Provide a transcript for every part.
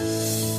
Música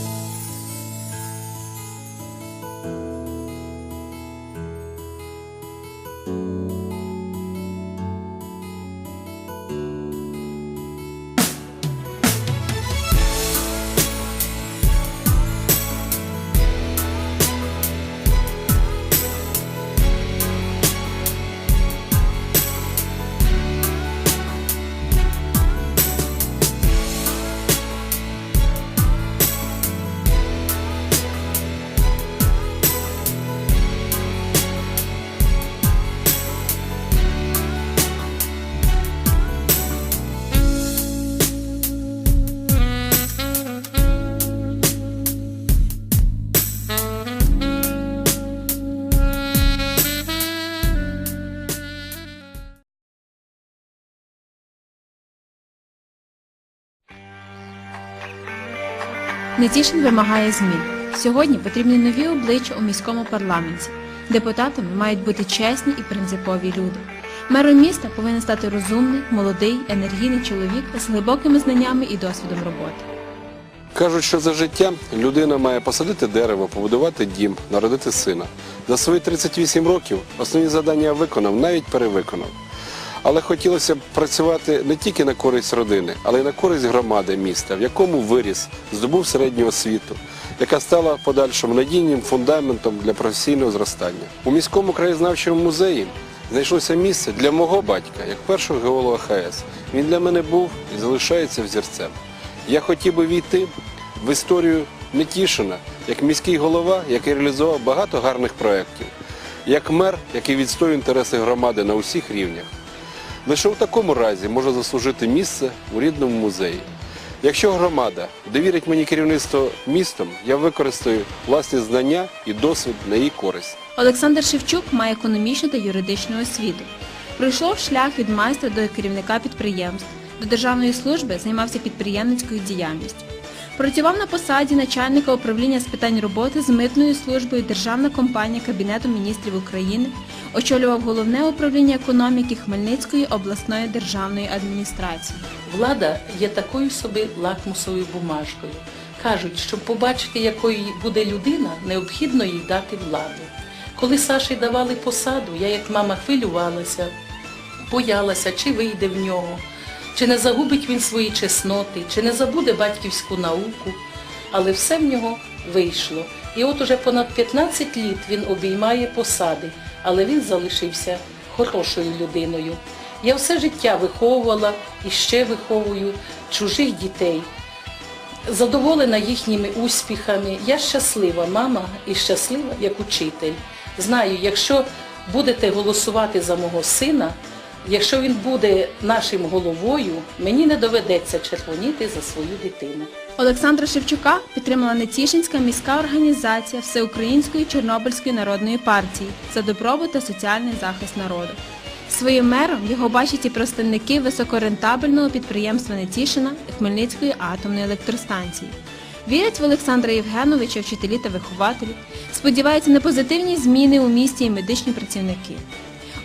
Нетішин вимагає змін. Сьогодні потрібні нові обличчя у міському парламенті. Депутатами мають бути чесні і принципові люди. Мером міста повинен стати розумний, молодий, енергійний чоловік з глибокими знаннями і досвідом роботи. Кажуть, що за життя людина має посадити дерево, побудувати дім, народити сина. За свої 38 років основні завдання виконав, навіть перевиконав. Але хотілося б працювати не тільки на користь родини, але й на користь громади міста, в якому виріс, здобув середню освіту, яка стала подальшим надійним фундаментом для професійного зростання. У міському краєзнавчому музеї знайшлося місце для мого батька, як першого геолога ХС. Він для мене був і залишається взірцем. Я хотів би війти в історію Нетішина як міський голова, який реалізував багато гарних проєктів, як мер, який відстоює інтереси громади на усіх рівнях. Лише у такому разі можна заслужити місце у рідному музеї. Якщо громада довірить мені керівництво містом, я використаю власні знання і досвід на її користь. Олександр Шевчук має економічну та юридичну освіту. Пройшов шлях від майстра до керівника підприємств. До державної служби займався підприємницькою діяльністю. Працював на посаді начальника управління з питань роботи з митною службою Державна компанія Кабінету міністрів України, очолював головне управління економіки Хмельницької обласної державної адміністрації. Влада є такою собі лакмусовою бумажкою. Кажуть, щоб побачити, якою буде людина, необхідно їй дати владу. Коли Саші давали посаду, я як мама хвилювалася, боялася, чи вийде в нього, чи не загубить він свої чесноти, чи не забуде батьківську науку. Але все в нього вийшло. І от уже понад 15 літ він обіймає посади, але він залишився хорошою людиною. Я все життя виховувала і ще виховую чужих дітей. Задоволена їхніми успіхами. Я щаслива мама і щаслива як учитель. Знаю, якщо будете голосувати за мого сина, якщо він буде нашим головою, мені не доведеться червоніти за свою дитину. Олександра Шевчука підтримала Нетішинська міська організація Всеукраїнської Чорнобильської народної партії за добробут та соціальний захист народу. Своїм мером його бачать і представники високорентабельного підприємства Нетішина Хмельницької атомної електростанції. Вірять в Олександра Євгеновича вчителі та вихователі, сподіваються на позитивні зміни у місті і медичні працівники.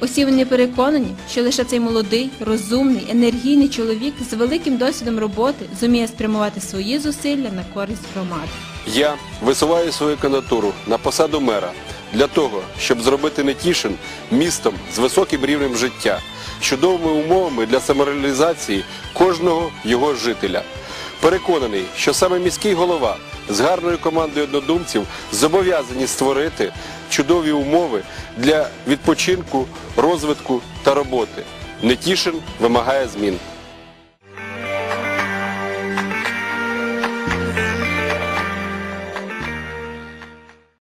Усі вони переконані, що лише цей молодий, розумний, енергійний чоловік з великим досвідом роботи зуміє спрямувати свої зусилля на користь громади. Я висуваю свою кандидатуру на посаду мера для того, щоб зробити Нетішин містом з високим рівнем життя, чудовими умовами для самореалізації кожного його жителя. Переконаний, що саме міський голова з гарною командою однодумців зобов'язані створити чудові умови для відпочинку, розвитку та роботи. Нетішин вимагає змін.